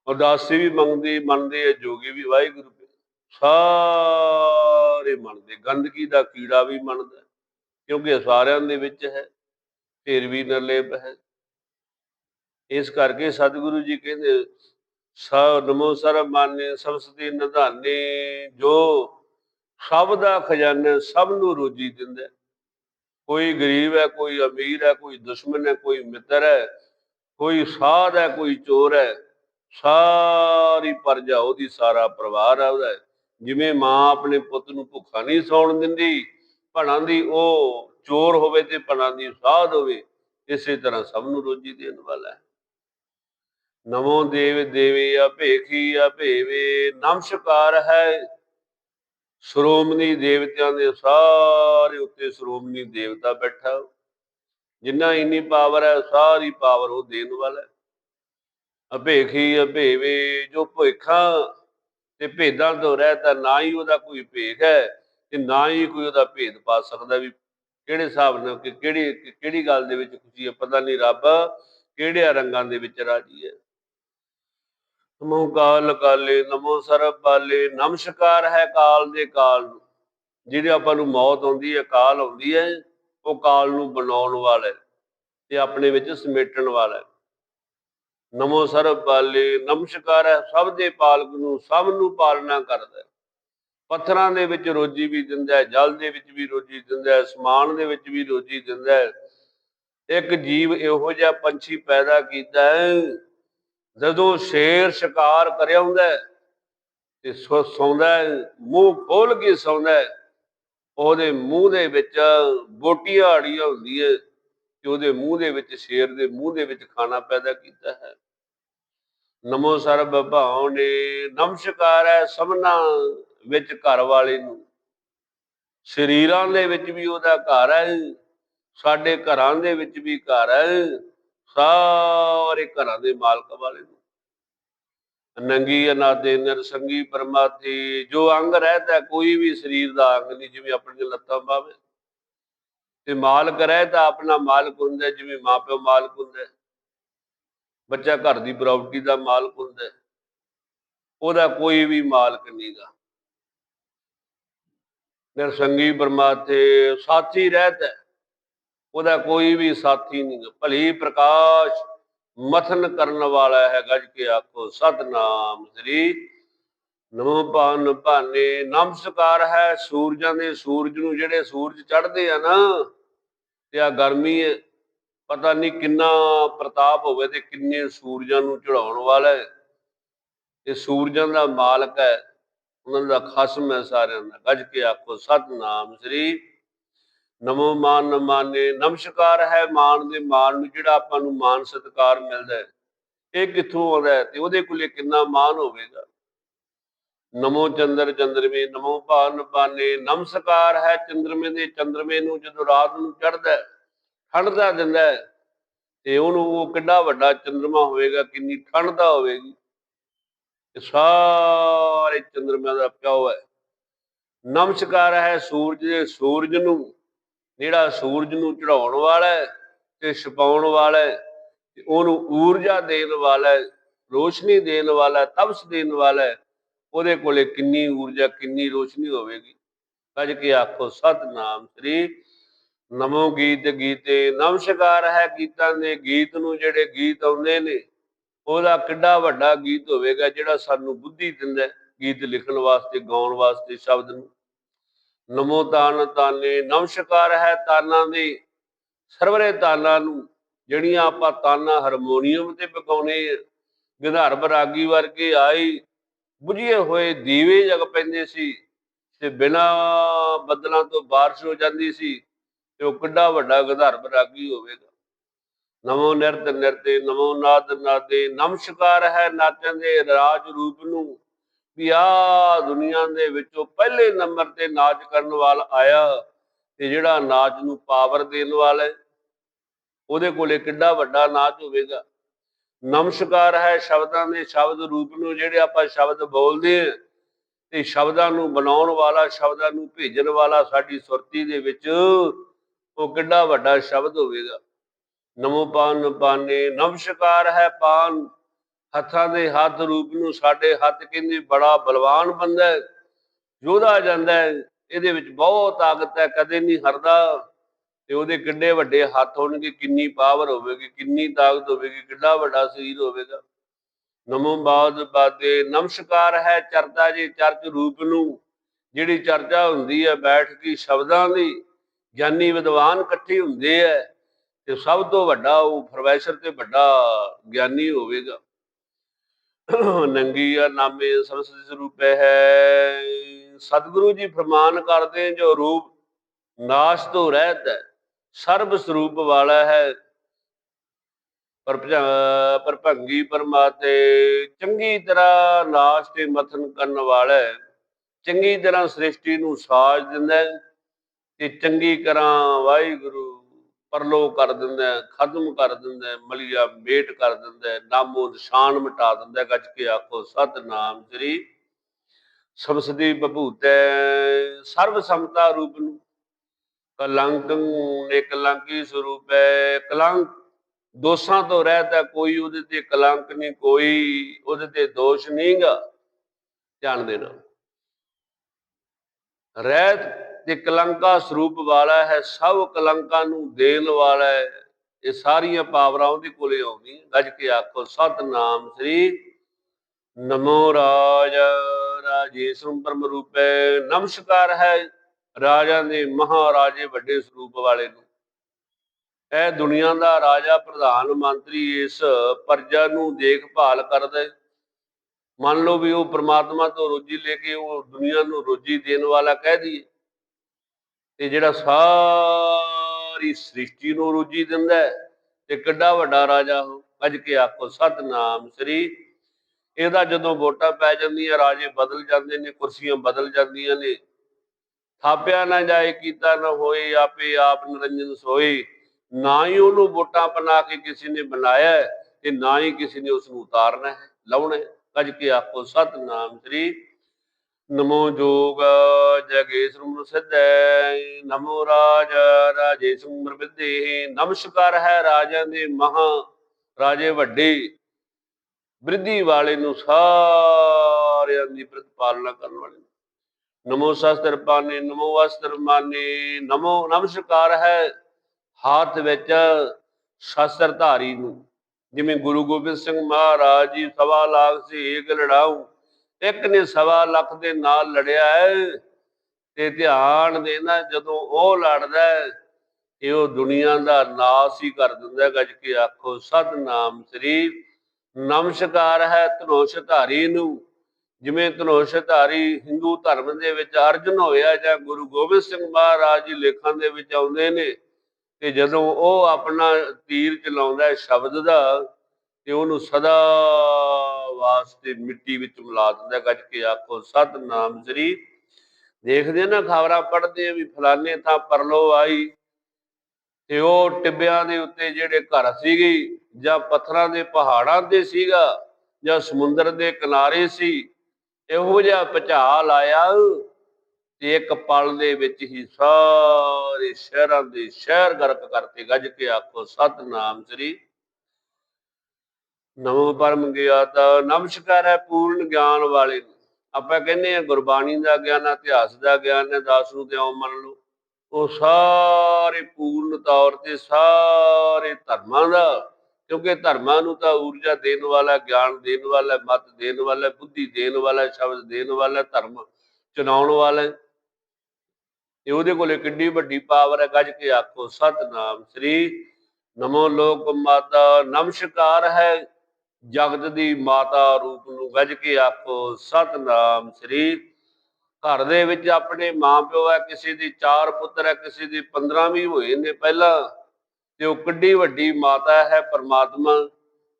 A: ਉਦਾਸੀ ਵੀ ਮੰਗਦੇ, ਮੰਨਦੇ ਆ ਜੋਗੀ ਵੀ ਵਾਹਿਗੁਰੂ ਵੀ। ਸਾਰੇ ਮੰਨਦੇ, ਗੰਦਗੀ ਦਾ ਕੀੜਾ ਵੀ ਮੰਨਦਾ, ਕਿਉਂਕਿ ਸਾਰਿਆਂ ਦੇ ਵਿੱਚ ਹੈ, ਫਿਰ ਵੀ ਨਿਰਲੇਪ ਹੈ ਇਸ ਕਰਕੇ ਸਤਿਗੁਰੂ ਜੀ ਕਹਿੰਦੇ ਸਾ ਨਮੋ ਸਰਬ ਮਾਨੇ ਸਬਸਤੀ ਨਿਧਾਨੇ, ਜੋ ਸਭ ਦਾ ਖਜ਼ਾਨਾ ਸਭ ਨੂੰ ਰੋਜੀ ਦਿੰਦਾ ਕੋਈ ਗਰੀਬ ਹੈ, ਕੋਈ ਅਮੀਰ ਹੈ, ਕੋਈ ਦੁਸ਼ਮਣ ਹੈ, ਕੋਈ ਮਿੱਤਰ ਹੈ, ਕੋਈ ਸਾਧ ਹੈ, ਕੋਈ ਚੋਰ ਹੈ, ਸਾਰੀ ਪਰਜਾ ਉਹਦੀ, ਸਾਰਾ ਪਰਿਵਾਰ ਆ ਉਹਦਾ ਜਿਵੇਂ ਮਾਂ ਆਪਣੇ ਪੁੱਤ ਨੂੰ ਭੁੱਖਾ ਨਹੀਂ ਸੌਣ ਦਿੰਦੀ, ਭਣਾ ਦੀ ਉਹ ਚੋਰ ਹੋਵੇ ਤੇ ਭਣਾ ਦੀ ਸਾਧ ਹੋਵੇ, ਇਸੇ ਤਰ੍ਹਾਂ ਸਭ ਨੂੰ ਰੋਜੀ ਦੇਣ ਵਾਲਾ ਹੈ। ਨਮੋ ਦੇਵ ਦੇਵੀ ਅਭੇਖੀ ਅਭੇਵੇ ਨਮਸਕਾਰ ਹੈ। ਸ਼੍ਰੋਮਣੀ ਦੇਵਤਿਆਂ ਦੇ ਸਾਰੇ ਉੱਤੇ ਸ਼੍ਰੋਮਣੀ ਦੇਵਤਾ ਬੈਠਾ। ਜਿੰਨਾ ਇੰਨੀ ਪਾਵਰ ਹੈ, ਸਾਰੀ ਪਾਵਰ ਉਹ ਦੇਣ ਵਾਲਾ ਹੈ। ਅਭੇਖੀ ਅਭੇਵੇ ਜੋ ਭੁੱਖਾਂ ਤੇ ਭੇਦਾਂ ਤੋਂ ਰਹਿਤਾ ਨਾ ਹੀ ਉਹਦਾ ਕੋਈ ਭੇਖ ਹੈ ਤੇ ਨਾ ਹੀ ਕੋਈ ਉਹਦਾ ਭੇਦ ਪਾ ਸਕਦਾ ਵੀ ਕਿਹੜੇ ਹਿਸਾਬ ਨਾਲ ਕਿ ਕਿਹੜੀ ਕਿਹੜੀ ਗੱਲ ਦੇ ਵਿੱਚ ਖੁਸ਼ੀ ਹੈ, ਪਤਾ ਨਹੀਂ ਰੱਬ ਕਿਹੜਿਆਂ ਰੰਗਾਂ ਦੇ ਵਿੱਚ ਰਾਜੀ ਹੈ। ਨਮੋ ਕਾਲ ਕਾਲੇ ਨਮੋ ਸਰਬ ਪਾਲੇ ਨਮਸਕਾਰ ਹੈ ਕਾਲ ਦੇ ਕਾਲ ਨੂੰ। ਜਿਹਦੇ ਆਪਾਂ ਨੂੰ ਮੌਤ ਆਉਂਦੀ ਹੈ, ਕਾਲ ਆਉਂਦੀ ਹੈ, ਉਹ ਕਾਲ ਨੂੰ ਬਣਾਉਣ ਵਾਲਾ ਤੇ ਆਪਣੇ ਵਿੱਚ ਸਮੇਟਣ ਵਾਲਾ ਨਮੋ ਸਰਬ ਪਾਲੇ ਨਮਸਕਾਰ ਹੈ, ਸਭ ਦੇ ਪਾਲਕ ਨੂੰ, ਸਭ ਨੂੰ ਪਾਲਣਾ ਕਰਦਾ ਪੱਥਰਾਂ ਦੇ ਵਿੱਚ ਰੋਜੀ ਵੀ ਦਿੰਦਾ ਹੈ, ਜਲ ਦੇ ਵਿੱਚ ਵੀ ਰੋਜੀ ਦਿੰਦਾ ਹੈ ਅਸਮਾਨ ਦੇ ਵਿੱਚ ਵੀ ਰੋਜੀ ਦਿੰਦਾ ਹੈ। ਇੱਕ ਜੀਵ ਇਹੋ ਜਿਹਾ ਪੰਛੀ ਪੈਦਾ ਕੀਤਾ ਹੈ ਜਦੋਂ ਸ਼ੇਰ ਸ਼ਿਕਾਰ ਕਰਿਆ ਹੁੰਦਾ ਤੇ ਸੌਂਦਾ ਮੂੰਹ ਖੋਲ ਕੇ ਸੌਂਦਾ ਹੈ, ਉਹਦੇ ਮੂੰਹ ਦੇ ਵਿੱਚ ਬੋਟੀਆਂ ਆੜੀਆਂ ਹੁੰਦੀਆਂ ਕਿ ਉਹਦੇ ਮੂੰਹ ਦੇ ਵਿੱਚ ਸ਼ੇਰ ਦੇ ਮੂੰਹ ਦੇ ਵਿੱਚ ਖਾਣਾ ਪੈਦਾ ਕੀਤਾ ਹੈ। ਨਮੋ ਸਰਬ ਭਾਉਨੇ ਨਮਸਕਾਰ ਹੈ ਸਭਨਾ ਵਿੱਚ ਘਰ ਵਾਲੇ ਨੂੰ। ਸਰੀਰਾਂ ਦੇ ਵਿੱਚ ਵੀ ਉਹਦਾ ਘਰ ਹੈ, ਸਾਡੇ ਘਰਾਂ ਦੇ ਵਿੱਚ ਵੀ ਘਰ ਹੈ। ਸਾਰੇ ਘਰਾਂ ਦੇ ਮਾਲਕ ਵਾਲੇ ਨੂੰ ਨੰਗੀ ਅਨਾਦੇ ਨਿਰਸੰਗੀ ਪਰਮਾਤੀ ਜੋ ਅੰਗ ਰਹਿਤਾ ਕੋਈ ਵੀ ਸਰੀਰ ਦਾ ਅੰਗ ਨਹੀਂ ਜਿਵੇਂ ਆਪਣੀ ਲੱਤਾਂ ਬਾਵੇ ਤੇ ਮਾਲਕ ਰਹਿਤਾ ਆਪਣਾ ਮਾਲਕ ਹੁੰਦਾ ਹੈ, ਜਿਵੇਂ ਮਾਪਿਓ ਮਾਲਕ ਹੁੰਦਾ ਬੱਚਾ ਘਰ ਦੀ ਪ੍ਰਾਪਰਟੀ ਦਾ ਮਾਲਕ ਹੁੰਦਾ ਹੈ। ਉਹਦਾ ਕੋਈ ਵੀ ਮਾਲਕ ਨਹੀਂਗਾ ਨਿਰਸੰਗੀ ਪਰਮਾਤੇ ਸਾਥੀ ਰਹਿਤਾ ਹੈ। ਉਹਦਾ ਕੋਈ ਵੀ ਸਾਥੀ ਨਹੀਂ ਭਲੀ ਪ੍ਰਕਾਸ਼ ਮਥਨ ਕਰਨ ਵਾਲਾ ਹੈ ਗੱਜ ਕੇ ਆਖੋ, ਸਤਨਾਮ ਸ੍ਰੀ ਨਮੋ ਪਾਨ ਭਾਨੇ। ਨਮਸਕਾਰ ਹੈ ਸੂਰਜਾਂ ਦੇ, ਸੂਰਜ ਨੂੰ ਜਿਹੜੇ ਸੂਰਜ ਚੜ੍ਹਦੇ ਆ ਨਾ, ਤੇ ਆ ਗਰਮੀ ਹੈ, ਪਤਾ ਨਹੀਂ ਕਿੰਨਾ ਪ੍ਰਤਾਪ ਹੋਵੇ ਤੇ ਕਿੰਨੇ ਸੂਰਜਾਂ ਨੂੰ ਚੜਾਉਣ ਵਾਲਾ ਹੈ। ਤੇ ਸੂਰਜਾਂ ਦਾ ਮਾਲਕ ਹੈ, ਉਹਨਾਂ ਦਾ ਖਸਮ ਹੈ ਸਾਰਿਆਂ ਦਾ। ਗੱਜ ਕੇ ਆਖੋ, ਸਤਨਾਮ ਸ੍ਰੀ ਨਮੋ ਮਾਨ ਮਾਨੇ, ਨਮਸਕਾਰ ਹੈ ਮਾਨ ਦੇ ਮਾਨ ਨੂੰ, ਜਿਹੜਾ ਆਪਾਂ ਨੂੰ ਮਾਨ ਸਤਕਾਰ ਮਿਲਦਾ ਹੈ। ਇਹ ਕਿੱਥੋਂ ਆਉਂਦਾ ਹੈ ਤੇ ਉਹਦੇ ਕੋਲੇ ਕਿੰਨਾ ਮਾਨ ਹੋਵੇਗਾ? ਨਮੋ ਚੰਦਰ ਚੰਦਰਮੇ, ਨਮੋ ਭਾਨ ਪਾਨੇ ਨਮਸਕਾਰ ਹੈ ਚੰਦਰਮੇ ਦੇ ਚੰਦਰਮੇ ਨੂੰ, ਜਦੋਂ ਰਾਤ ਨੂੰ ਚੜਦਾ ਹੈ ਠੰਡ ਦਾ ਦਿੰਦਾ ਤੇ ਉਹਨੂੰ ਉਹ ਕਿੰਨਾ ਵੱਡਾ ਚੰਦਰਮਾ ਹੋਵੇਗਾ, ਕਿੰਨੀ ਠੰਡ ਦਾ ਹੋਵੇਗੀ। ਇਹ ਸਾਰੇ ਚੰਦਰਮੇ ਦਾ ਪਿਓ ਹੈ। ਨਮਸਕਾਰ ਹੈ ਸੂਰਜ ਦੇ, ਸੂਰਜ ਨੂੰ ਜਿਹੜਾ ਸੂਰਜ ਨੂੰ ਚੜਾਉਣ ਵਾਲਾ ਤੇ ਛਪਾਉਣ ਵਾਲਾ ਉਹਨੂੰ ਊਰਜਾ ਦੇਣ ਵਾਲਾ ਰੋਸ਼ਨੀ ਦੇਣ ਵਾਲਾ ਹੈ, ਤਪਸ ਦੇਣ ਵਾਲਾ ਉਹਦੇ ਕੋਲੇ ਕਿੰਨੀ ਊਰਜਾ, ਕਿੰਨੀ ਰੋਸ਼ਨੀ ਹੋਵੇਗੀ? ਕੱਜ ਕੇ ਆਖੋ, ਸਤਨਾਮ ਸ੍ਰੀ ਨਮੋ ਗੀਤ ਗੀਤੇ। ਨਮਸਕਾਰ ਹੈ ਗੀਤਾਂ ਦੇ। ਗੀਤ ਨੂੰ ਜਿਹੜੇ ਗੀਤ ਆਉਂਦੇ ਨੇ, ਉਹਦਾ ਕਿੱਡਾ ਵੱਡਾ ਗੀਤ ਹੋਵੇਗਾ ਜਿਹੜਾ ਸਾਨੂੰ ਬੁੱਧੀ ਦਿੰਦਾ ਗੀਤ ਲਿਖਣ ਵਾਸਤੇ, ਗਾਉਣ ਵਾਸਤੇ, ਸ਼ਬਦ ਨੂੰ। ਨਮੋ ਤਾਨ ਤਾਨੇ ਨਮਸਕਾਰ ਹੈ ਤਾਨਾਂ ਦੇ। ਸਰਵਰੇ ਤਾਨਾਂ ਨੂੰ, ਜਿਹੜੀਆਂ ਆਪਾਂ ਤਾਨਾਂ ਹਾਰਮੋਨੀਅਮ ਤੇ ਪਕਾਉਨੇ ਆ। ਰਾਗੀ ਵਰਗੇ ਆਈ ਬੁਝੇ ਹੋਏ ਦੀਵੇ ਜਗ ਪੈਂਦੇ ਸੀ ਤੇ ਬਿਨਾ ਬੱਦਲਾਂ ਤੋਂ ਬਾਰਿਸ਼ ਹੋ ਜਾਂਦੀ ਸੀ ਤੇ ਉਹ ਕਿੱਡਾ ਵੱਡਾ ਗਿਧਾਰ ਰਾਗੀ ਹੋਵੇਗਾ। ਨਮੋ ਨਿਰਤ ਨਿਰਤੇ, ਨਮੋ ਨਾਦ ਨਾਦੇ, ਨਮਸਕਾਰ ਹੈ ਨਾਚਾਂ ਦੇ ਰਾਜ ਰੂਪ ਨੂੰ। ਵੀ ਆ ਦੁਨੀਆ ਦੇ ਵਿੱਚੋਂ ਪਹਿਲੇ ਨੰਬਰ ਤੇ ਨਾਚ ਕਰਨ ਵਾਲਾ ਆਇਆ ਤੇ ਜਿਹੜਾ ਨਾਚ ਨੂੰ ਪਾਵਰ ਦੇਣ ਵਾਲਾ ਹੈ, ਉਹਦੇ ਕੋਲੇ ਕਿੱਡਾ ਵੱਡਾ ਨਾਚ ਹੋਵੇਗਾ। ਨਮਸਕਾਰ ਹੈ ਸ਼ਬਦਾਂ ਦੇ ਸ਼ਬਦ ਰੂਪ ਨੂੰ ਜਿਹੜੇ ਆਪਾਂ ਸ਼ਬਦ ਬੋਲਦੇ ਹਾਂ ਤੇ ਸ਼ਬਦਾਂ ਨੂੰ ਬਣਾਉਣ ਵਾਲਾ, ਸ਼ਬਦਾਂ ਨੂੰ ਭੇਜਣ ਵਾਲਾ ਸਾਡੀ ਸੁਰਤੀ ਦੇ ਵਿੱਚ ਉਹ ਕਿੰਨਾ ਵੱਡਾ ਸ਼ਬਦ ਹੋਵੇਗਾ। ਨਮੋ ਪਾਨ ਪਾਨੇ ਨਮਸਕਾਰ ਹੈ ਪਾਨ। ਹੱਥਾਂ ਦੇ ਹੱਥ ਰੂਪ ਨੂੰ ਸਾਡੇ ਹੱਥ ਕਹਿੰਦੇ ਬੜਾ ਬਲਵਾਨ ਬੰਦਾ ਹੈ, ਯੋਧਾ ਜਾਂਦਾ ਹੈ, ਇਹਦੇ ਵਿੱਚ ਬਹੁਤ ਤਾਕਤ ਹੈ, ਕਦੇ ਨਹੀਂ ਹਰਦਾ। ਤੇ ਉਹਦੇ ਕਿੰਨੇ ਵੱਡੇ ਹੱਥ ਹੋਣਗੇ, ਕਿੰਨੀ ਪਾਵਰ ਹੋਵੇਗੀ, ਕਿੰਨੀ ਤਾਕਤ ਹੋਵੇਗੀ ਕਿੰਨਾ ਵੱਡਾ ਸਰੀਰ ਹੋਵੇਗਾ। ਨਮੋ ਬਾਦ ਬਾਦੇ, ਨਮਸਕਾਰ ਹੈ ਚਰਤਾ ਜੀ, ਚਰਚ ਰੂਪ ਨੂੰ। ਜਿਹੜੀ ਚਰਚਾ ਹੁੰਦੀ ਹੈ, ਬੈਠ ਕੇ ਸ਼ਬਦਾਂ ਦੀ, ਗਿਆਨੀ ਵਿਦਵਾਨ ਇਕੱਠੇ ਹੁੰਦੇ ਹੈ, ਤੇ ਸਭ ਤੋਂ ਵੱਡਾ ਉਹ ਪ੍ਰੋਫੈਸਰ ਤੇ ਵੱਡਾ ਗਿਆਨੀ ਹੋਵੇਗਾ। ਨੰਗੀ ਆ, ਨਾਮੇ ਸਰਸਵਤੀ ਸਰੂਪ ਹੈ। ਸਤਿਗੁਰੂ ਜੀ ਫਰਮਾਨ ਕਰਦੇ ਜੋ ਰੂਪ ਨਾਸ਼ ਤੋਂ ਰਹਿਤ ਹੈ, ਸਰਬ ਸਰੂਪ ਵਾਲਾ ਹੈ। ਪਰ ਭਜ- ਭੰਗੀ ਪਰਮਾਤੇ ਚੰਗੀ ਤਰ੍ਹਾਂ ਨਾਸ਼ ਤੇ ਮਥਨ ਕਰਨ ਵਾਲਾ ਹੈ। ਚੰਗੀ ਤਰ੍ਹਾਂ ਸ੍ਰਿਸ਼ਟੀ ਨੂੰ ਸਾਜ ਦਿੰਦਾ ਤੇ ਚੰਗੀ ਤਰ੍ਹਾਂ ਵਾਹਿਗੁਰੂ ਪਰਲੋ ਕਰ ਦਿੰਦਾ ਖਤਮ ਕਰ ਦਿੰਦਾ ਮਲੀਆ ਮੇਟ ਕਰ ਦਿੰਦਾ ਹੈ, ਨਾਮੋ ਨਿਸ਼ਾਨ ਮਿਟਾ ਦਿੰਦਾ ਗੱਜ ਕੇ ਆਖੋ ਸਤਨਾਮ ਸ੍ਰੀ ਸਮਸਦੀ ਬਭੂਤੈ ਸਰਬ ਸਮਤਾ ਰੂਪ ਨੂੰ। ਕਲੰਕ ਨਿਕਲੰਕੀ ਸਰੂਪ ਕਲੰਕ ਦੋਸ਼ਾਂ ਤੋਂ ਰਹਿਤ ਹੈ ਕੋਈ ਉਹਦੇ ਤੇ ਕਲੰਕ ਨਹੀਂ ਕੋਈ ਉਹਦੇ ਤੇ ਦੋਸ਼ ਨਹੀਂਗਾ। ਧਿਆਨ ਦੇਣਾ। ਰਹਿਤ ਤੇ ਕਲੰਕਾ ਸਰੂਪ ਵਾਲਾ ਹੈ, ਸਭ ਕਲੰਕਾਂ ਨੂੰ ਦੇਣ ਵਾਲਾ ਹੈ, ਇਹ ਸਾਰੀਆਂ ਪਾਵਰਾਂ ਉਹਦੇ ਕੋਲੇ ਆਉਂਦੀਆਂ। ਗੱਜ ਕੇ ਆਖੋ, ਸਤਨਾਮ ਸ੍ਰੀ ਨਮੋ ਰਾਜ ਰਾਜੇਸ਼ਮ ਪਰਮ ਰੂਪੇ, ਨਮਸਕਾਰ ਹੈ ਰਾਜਾ ਦੇ ਮਹਾਰਾਜੇ ਵੱਡੇ ਸਰੂਪ ਵਾਲੇ ਨੂੰ। ਇਹ ਦੁਨੀਆ ਦਾ ਰਾਜਾ, ਪ੍ਰਧਾਨ ਮੰਤਰੀ ਇਸ ਪ੍ਰਜਾ ਨੂੰ ਦੇਖਭਾਲ ਕਰਦਾ ਹੈ। ਮੰਨ ਲਓ ਵੀ ਉਹ ਪ੍ਰਮਾਤਮਾ ਤੋਂ ਰੋਜੀ ਲੈ ਕੇ ਉਹ ਦੁਨੀਆ ਨੂੰ ਰੋਜੀ ਦੇਣ ਵਾਲਾ ਕਹਿ ਦਈਏ। ਤੇ ਜਿਹੜਾ ਸਾਰੀ ਸ੍ਰਿਸ਼ਟੀ ਨੂੰ ਰੋਜੀ ਦਿੰਦਾ ਤੇ ਕਿੱਡਾ ਵੱਡਾ ਰਾਜਾ ਉਹ ਅੱਜ ਕੇ ਆਖੋ, ਸਤਨਾਮ ਸ੍ਰੀ। ਇਹਦਾ ਜਦੋਂ ਵੋਟਾਂ ਪੈ ਜਾਂਦੀਆਂ, ਰਾਜੇ ਬਦਲ ਜਾਂਦੇ ਨੇ, ਕੁਰਸੀਆਂ ਬਦਲ ਜਾਂਦੀਆਂ ਨੇ। ਥਾਪਿਆ ਨਾ ਜਾਏ, ਕੀਤਾ ਨਾ ਹੋਏ, ਆਪੇ ਆਪ ਨਿਰੰਜਨ ਸੋਏ। ਨਾ ਹੀ ਉਹਨੂੰ ਵੋਟਾਂ ਬਣਾ ਕੇ ਕਿਸੇ ਨੇ ਬਣਾਇਆ ਤੇ ਨਾ ਹੀ ਕਿਸੇ ਨੇ ਉਸ ਨੂੰ ਉਤਾਰਨਾ ਹੈ, ਲਾਉਣਾ ਹੈ। ਕੱਜ ਕੇ ਆਖੋ, ਸਤਨਾਮ ਸ੍ਰੀ। ਨਮੋ ਜੋਗ ਜਗੇਸ਼ ਨੂੰ ਨਮੋ ਰਾਜ ਰਾਜੇ ਸੁਮਰ ਨਮਸਕਾਰ ਹੈ ਰਾਜਿਆਂ ਦੇ ਮਹਾ ਰਾਜੇ ਵੱਡੇ ਬ੍ਰਿਧੀ ਵਾਲੇ ਨੂੰ ਸਾਰਿਆਂ ਦੀ ਪ੍ਰਤਪਾਲਨਾ ਕਰਨ ਵਾਲੇ ਨੂੰ। ਨਮੋ ਸ਼ਸਤਰ ਪਾਨੇ, ਨਮੋ ਅਸਤਰ ਮਾਨੇ, ਨਮੋ ਨਮਸਕਾਰ ਹੈ ਹੱਥ ਵਿੱਚ ਸ਼ਸਤਰ ਧਾਰੀ ਨੂੰ ਜਿਵੇਂ ਗੁਰੂ ਗੋਬਿੰਦ ਸਿੰਘ ਮਹਾਰਾਜ ਜੀ ਸਵਾ ਲੱਖ ਸੀ ਏਕ ਲੜਾਉ ਇੱਕ ਨੇ ਸਵਾ ਲੱਖ ਦੇ ਨਾਲ ਲੜਿਆ ਹੈ ਤੇ ਧਿਆਨ ਦੇਣਾ ਜਦੋਂ ਉਹ ਲੜਦਾ ਹੈ ਇਹ ਉਹ ਦੁਨੀਆ ਦਾ ਨਾਸ ਹੀ ਕਰ ਦਿੰਦਾ ਹੈ। ਗੱਜ ਕੇ ਆਖੋ, ਸਤਨਾਮ ਸ੍ਰੀ ਨਮਸਕਾਰ ਹੈ ਧਨੋਸ਼ ਧਾਰੀ ਨੂੰ ਜਿਵੇਂ ਧਨੋਸ਼ ਧਾਰੀ ਹਿੰਦੂ ਧਰਮ ਦੇ ਵਿੱਚ ਅਰਜਨ ਹੋਇਆ ਜਾਂ ਗੁਰੂ ਗੋਬਿੰਦ ਸਿੰਘ ਮਹਾਰਾਜ ਜੀ ਲੇਖਾਂ ਦੇ ਵਿੱਚ ਆਉਂਦੇ ਨੇ ਤੇ ਜਦੋਂ ਉਹ ਆਪਣਾ ਤੀਰ ਚਲਾਉਂਦਾ ਸ਼ਬਦ ਦਾ ਤੇ ਉਹਨੂੰ ਸਦਾ ਵਾਸਤੇ ਮਿੱਟੀ ਵਿੱਚ ਮਿਲਾ ਦਿੰਦਾ ਗੱਜ ਕੇ ਆਖੋ ਸਤਨਾਮ ਸ੍ਰੀ ਦੇਖਦੇ ਨਾ, ਖਬਰਾਂ ਪੜ੍ਹਦੇ ਆ ਵੀ ਫਲਾਣੇ ਥਾਂ ਪਰਲੋ ਆਈ ਤੇ ਉਹ ਟਿੱਬਿਆਂ ਦੇ ਉੱਤੇ ਜਿਹੜੇ ਘਰ ਸੀਗੇ ਜਾਂ ਪੱਥਰਾਂ ਦੇ ਪਹਾੜਾਂ ਤੇ ਸੀਗਾ ਜਾਂ ਸਮੁੰਦਰ ਦੇ ਕਿਨਾਰੇ ਸੀ, ਇਹੋ ਜਿਹਾ ਭੁਚਾਲ ਆਇਆ ਤੇ ਇੱਕ ਪਲ ਦੇ ਵਿੱਚ ਹੀ ਸਾਰੇ ਸ਼ਹਿਰਾਂ ਦੇ ਸ਼ਹਿਰ ਗਰਕ ਕਰਤੇ ਗੱਜ ਕੇ ਆਖੋ ਸਤਨਾਮ ਸ੍ਰੀ ਨਵੋ ਪਰਮ ਗਿਆਤਾ ਨਮਸਕਾਰ ਹੈ ਪੂਰਨ ਗਿਆਨ ਵਾਲੇ ਨੂੰ। ਆਪਾਂ ਕਹਿੰਦੇ ਆ ਗੁਰਬਾਣੀ ਦਾ ਗਿਆਨ, ਇਤਿਹਾਸ ਦਾ ਗਿਆਨ ਹੈ, ਦਾਸ ਨੂੰ ਤੇ ਆਉ ਮੰਨ ਲਓ? ਉਹ ਸਾਰੇ ਪੂਰਨ ਤੌਰ ਤੇ ਸਾਰੇ ਧਰਮਾਂ ਦਾ। ਕਿਉਂਕਿ ਧਰਮਾਂ ਨੂੰ ਤਾਂ ਊਰਜਾ ਦੇਣ ਵਾਲਾ, ਗਿਆਨ ਦੇਣ ਵਾਲਾ, ਮਤ ਦੇਣ ਵਾਲਾ, ਬੁੱਧੀ ਦੇਣ ਵਾਲਾ, ਸ਼ਬਦ ਦੇਣ ਵਾਲਾ, ਧਰਮ ਚੁਣਾਉਣ ਵਾਲਾ ਤੇ ਉਹਦੇ ਕੋਲੇ ਕਿੰਨੀ ਵੱਡੀ ਪਾਵਰ ਹੈ, ਗੱਜ ਕੇ ਆਖੋ, ਸਤਨਾਮ ਸ੍ਰੀ ਨਮੋ ਲੋਕ ਮਾਤਾ ਨਮਸਕਾਰ ਹੈ ਜਗਤ ਦੀ ਮਾਤਾ ਰੂਪ ਨੂੰ ਗੱਜ ਕੇ ਆਖੋ ਸਤਨਾਮ ਸ੍ਰੀ। ਘਰ ਦੇ ਵਿੱਚ ਆਪਣੇ ਮਾਪਿਓ ਹੈ, ਕਿਸੇ ਦੀ ਚਾਰ ਪੁੱਤਰ ਹੈ, ਕਿਸੇ ਦੀ 15 ਵੀ ਹੋਏ ਨੇ ਪਹਿਲਾਂ। ਤੇ ਉਹ ਕਿੱਡੀ ਵੱਡੀ ਮਾਤਾ ਹੈ, ਪਰਮਾਤਮਾ,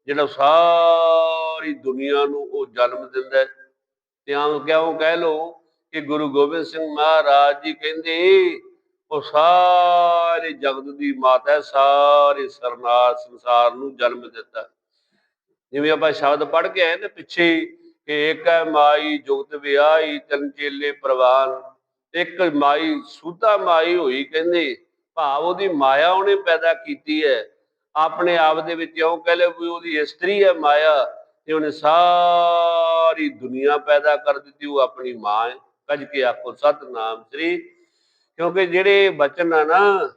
A: ਜਿਹੜਾ ਸਾਰੀ ਦੁਨੀਆ ਨੂੰ ਉਹ ਜਨਮ ਦਿੰਦਾ ਹੈ। ਤੇ ਆਮ ਕਿਉਂ ਕਹਿ ਲੋ ਕਿ ਗੁਰੂ ਗੋਬਿੰਦ ਸਿੰਘ ਮਹਾਰਾਜ ਜੀ ਕਹਿੰਦੇ, ਉਹ ਸਾਰੇ ਜਗਤ ਦੀ ਮਾਤਾ ਹੈ, ਸਾਰੇ ਸਰਨਾਰ ਸੰਸਾਰ ਨੂੰ ਜਨਮ ਦਿੱਤਾ। ਜਿਵੇਂ ਆਪਾਂ ਸ਼ਬਦ ਪੜ੍ਹ ਕੇ ਆਏ ਨੇ ਪਿੱਛੇ ਕਿ ਇੱਕ ਹੈ ਮਾਈ ਜੁਗਤ ਵਿਆਹੀ, ਤਿੰਨ ਚੇਲੇ ਪ੍ਰਵਾਨ ਇੱਕ ਮਾਈ ਸੂਤਾ ਮਾਈ ਹੋਈ ਕਹਿੰਦੇ, ਭਾਵ ਉਹਦੀ ਮਾਇਆ ਉਹਨੇ ਪੈਦਾ ਕੀਤੀ ਹੈ। ਆਪਣੇ ਆਪ ਦੇ ਵਿੱਚ ਇਉਂ ਕਹਿ ਲਓ ਵੀ ਉਹਦੀ ਇਸਤਰੀ ਹੈ ਮਾਇਆ ਤੇ ਉਹਨੇ ਸਾਰੀ ਦੁਨੀਆ ਪੈਦਾ ਕਰ ਦਿੱਤੀ, ਉਹ ਆਪਣੀ ਮਾਂ ਕੱਜ ਕੇ ਆਖੋ, ਸਤਨਾਮ ਸ੍ਰੀ, ਕਿਉਂਕਿ ਜਿਹੜੇ ਬਚਨ ਆ ਨਾ,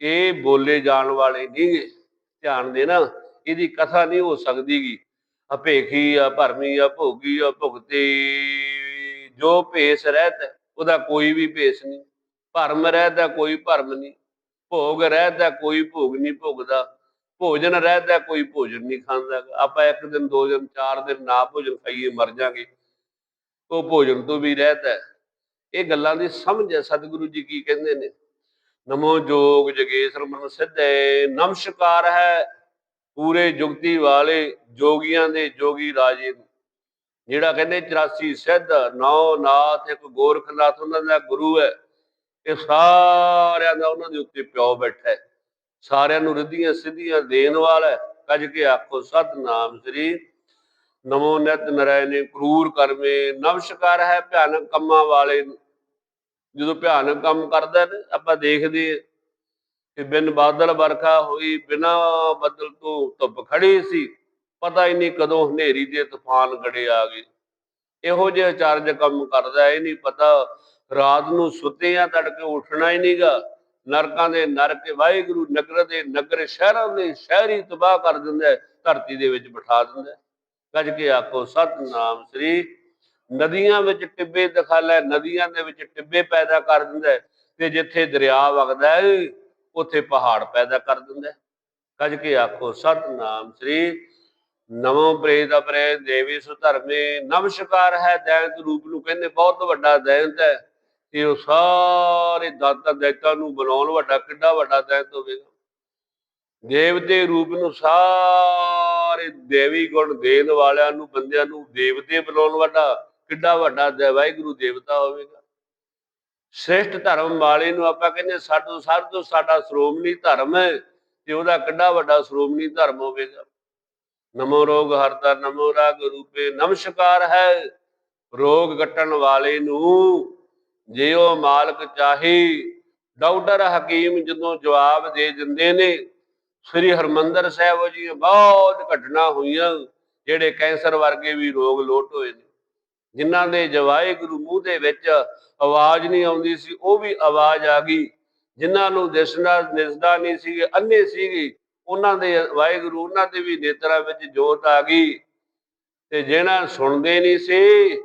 A: ਇਹ ਬੋਲੇ ਜਾਣ ਵਾਲੇ ਨਹੀਂ ਧਿਆਨ ਦੇ ਨਾ ਇਹਦੀ ਕਥਾ ਨਹੀਂ ਹੋ ਸਕਦੀਗੀ। ਅਭੇਖੀ ਆ ਭਰਮੀ ਆ ਭੋਗੀ ਆ ਭੁਗਤੇ, ਜੋ ਭੇਸ ਰਹਿਤ, ਉਹਦਾ ਕੋਈ ਵੀ ਭੇਸ ਨਹੀਂ। ਭਰਮ ਰਹਿਦਾ ਕੋਈ ਭਰਮ ਨਹੀਂ। ਭੋਗ ਰਹਿਦਾ ਕੋਈ ਭੋਗ ਨਹੀਂ ਭੋਗਦਾ। ਭੋਜਨ ਰਹਿਦਾ ਕੋਈ ਭੋਜਨ ਨਹੀਂ ਖਾਂਦਾ ਆਪਾਂ ਇੱਕ ਦਿਨ, ਦੋ ਦਿਨ, ਚਾਰ ਦਿਨ ਨਾ ਭੋਜਨ ਖਾਈਏ, ਮਰ ਜਾਾਂਗੇ। ਉਹ ਭੋਜਨ ਤੋਂ ਵੀ ਰਹਿਤ ਹੈ। ਇਹ ਗੱਲਾਂ ਦੀ ਸਮਝ ਹੈ, ਸਤਿਗੁਰੂ ਜੀ ਕੀ ਕਹਿੰਦੇ ਨੇ। ਨਮੋ ਜੋਗ ਜਗੇਸ਼ਰ ਮਨ ਸਿੱਧੇ, ਨਮਸਕਾਰ ਹੈ। ਪੂਰੇ ਜੁਗਤੀ ਵਾਲੇ ਜੋਗੀਆਂ ਦੇ ਜੋਗੀ ਰਾਜੇ ਨੂੰ। ਜਿਹੜਾ ਕਹਿੰਦੇ 84 ਸਿੱਧ ਨੌ ਨਾਥ ਇੱਕ ਗੋਰਖਨਾਥ ਉਹਨਾਂ ਦਾ ਗੁਰੂ ਹੈ। ਇਹ ਸਾਰਿਆਂ ਦਾ ਉਹਨਾਂ ਦੇ ਉੱਤੇ ਪਿਓ ਬੈਠਾ ਹੈ। ਸਾਰਿਆਂ ਨੂੰ ਰਿੱਧੀਆਂ ਸਿੱਧੀਆਂ ਦੇਣ ਵਾਲਾ ਕੱਜ ਕੇ ਆਖੋ, ਸਤਨਾਮ ਸ੍ਰੀ ਨਮੋ ਨਿਤ ਨਰੈਣੇ ਕਰੂਰ ਕਰਮੇ ਨਮਸਕਾਰ ਹੈ ਭਿਆਨਕ ਕੰਮਾਂ ਵਾਲੇ ਨੂੰ। ਜਦੋਂ ਭਿਆਨਕ ਕੰਮ ਕਰਦਾ ਨੇ, ਆਪਾਂ ਦੇਖਦੇ ਹਾਂ ਕਿ ਬਿਨ ਬਾਦਲ ਵਰਖਾ ਹੋਈ, ਬਿਨਾ ਬੱਦਲ ਤੋਂ ਧੁੱਪ ਖੜੀ ਸੀ, ਪਤਾ ਹੀ ਨਹੀਂ ਕਦੋਂ ਹਨੇਰੀ ਦੇ ਤੂਫਾਨ ਗੜੇ ਆ ਗਏ ਇਹੋ ਜਿਹੇ ਚਾਰਜ ਕੰਮ ਕਰਦਾ ਇਹ ਨਹੀਂ ਪਤਾ, ਰਾਤ ਨੂੰ ਸੁੱਤੇ ਆ ਤੜਕੇ ਉੱਠਣਾ ਹੀ ਨਹੀਂਗਾ ਨਰਕਾਂ ਦੇ ਨਰਕ, ਵਾਹਿਗੁਰੂ ਨਗਰ ਦੇ ਨਗਰ, ਸ਼ਹਿਰਾਂ ਦੇ ਸ਼ਹਿਰੀ ਤਬਾਹ ਕਰ ਦਿੰਦਾ ਧਰਤੀ ਦੇ ਵਿੱਚ ਬਿਠਾ ਦਿੰਦਾ ਹੈ। ਗੱਜ ਕੇ ਆਖੋ, ਸਤਨਾਮ ਸ੍ਰੀ ਨਦੀਆਂ ਵਿੱਚ ਟਿੱਬੇ ਦਿਖਾਲਾ ਨਦੀਆਂ ਦੇ ਵਿੱਚ ਟਿੱਬੇ ਪੈਦਾ ਕਰ ਦਿੰਦਾ ਤੇ ਜਿੱਥੇ ਦਰਿਆ ਵਗਦਾ ਹੈ ਉੱਥੇ ਪਹਾੜ ਪੈਦਾ ਕਰ ਦਿੰਦਾ ਕੱਜ ਕੇ ਆਖੋ, ਸਤਨਾਮ ਸ੍ਰੀ ਨਮੋ ਪ੍ਰੇਤ ਅਪਰੇ ਦੇਵੀ ਸੁਧਰਮੇ ਨਮਸਕਾਰ ਹੈ ਦੈਂਤ ਰੂਪ ਨੂੰ ਕਹਿੰਦੇ ਬਹੁਤ ਵੱਡਾ ਦੈਂਤ ਹੈ। ਤੇ ਉਹ ਸਾਰੇ ਦਾਤਾ ਦੈਤਾਂ ਨੂੰ ਬਣਾਉਣ ਵੱਡਾ ਕਿੱਡਾ ਵੱਡਾ ਦੈਂਤ ਹੋਵੇਗਾ। ਦੇਵਤੇ ਰੂਪ ਨੂੰ ਸਾਰੇ ਦੇਵੀ ਗੁਣ ਦੇਣ ਵਾਲਿਆਂ ਨੂੰ, ਬੰਦਿਆਂ ਨੂੰ ਦੇਵਤੇ ਬਣਾਉਣ ਵੱਡਾ, ਕਿੱਡਾ ਵੱਡਾ ਵਾਹਿਗੁਰੂ ਦੇਵਤਾ ਹੋਵੇਗਾ। ਸ੍ਰੇਸ਼ਟ ਧਰਮ ਵਾਲੇ ਨੂੰ ਆਪਾਂ ਕਹਿੰਦੇ ਸਾਡੋ ਸਭ ਤੋਂ ਸਾਡਾ ਸ਼੍ਰੋਮਣੀ ਧਰਮ ਹੈ ਤੇ ਉਹਦਾ ਕਿੱਡਾ ਵੱਡਾ ਸ਼੍ਰੋਮਣੀ ਧਰਮ ਹੋਵੇਗਾ। ਨਮੋ ਰੋਗ ਹਰਤਾ ਨਮੋ ਰਾਗ ਰੂਪੇ, ਨਮਸਕਾਰ ਹੈ ਰੋਗ ਕੱਟਣ ਵਾਲੇ ਨੂੰ। ਜੇ ਉਹ ਮਾਲਕ ਚਾਹੀ, ਡਾਕਟਰ, ਹਕੀਮ ਜਦੋਂ ਜਵਾਬ ਦੇ ਦਿੰਦੇ ਨੇ, ਸ੍ਰੀ ਹਰਮੰਦਰ ਸਾਹਿਬ ਜੀ, ਬਹੁਤ ਘਟਨਾ ਹੋਈਆਂ, ਜਿਹੜੇ ਕੈਂਸਰ ਵਰਗੇ ਵੀ ਰੋਗ ਲੋਟ ਹੋਏ ਨੇ। ਜਿਨ੍ਹਾਂ ਦੇ ਜਵਾਏ ਗੁਰੂ ਮੂੰਹ ਦੇ ਵਿੱਚ ਆਵਾਜ਼ ਨਹੀਂ ਆਉਂਦੀ ਸੀ, ਉਹ ਵੀ ਆਵਾਜ਼ ਆ ਗਈ। ਜਿਨ੍ਹਾਂ ਨੂੰ ਦਿਸਣਾ, ਦਿਸਦਾ ਨਹੀਂ ਸੀ ਅੰਨੇ ਸੀਗੇ ਉਹਨਾਂ ਦੇ ਵਾਹਿਗੁਰੂ, ਉਹਨਾਂ ਦੇ ਵੀ ਨੇਤਰਾਂ ਵਿੱਚ ਜੋਤ ਆ ਗਈ। ਤੇ ਜਿਹਨਾਂ ਸੁਣਦੇ ਨਹੀਂ ਸੀ,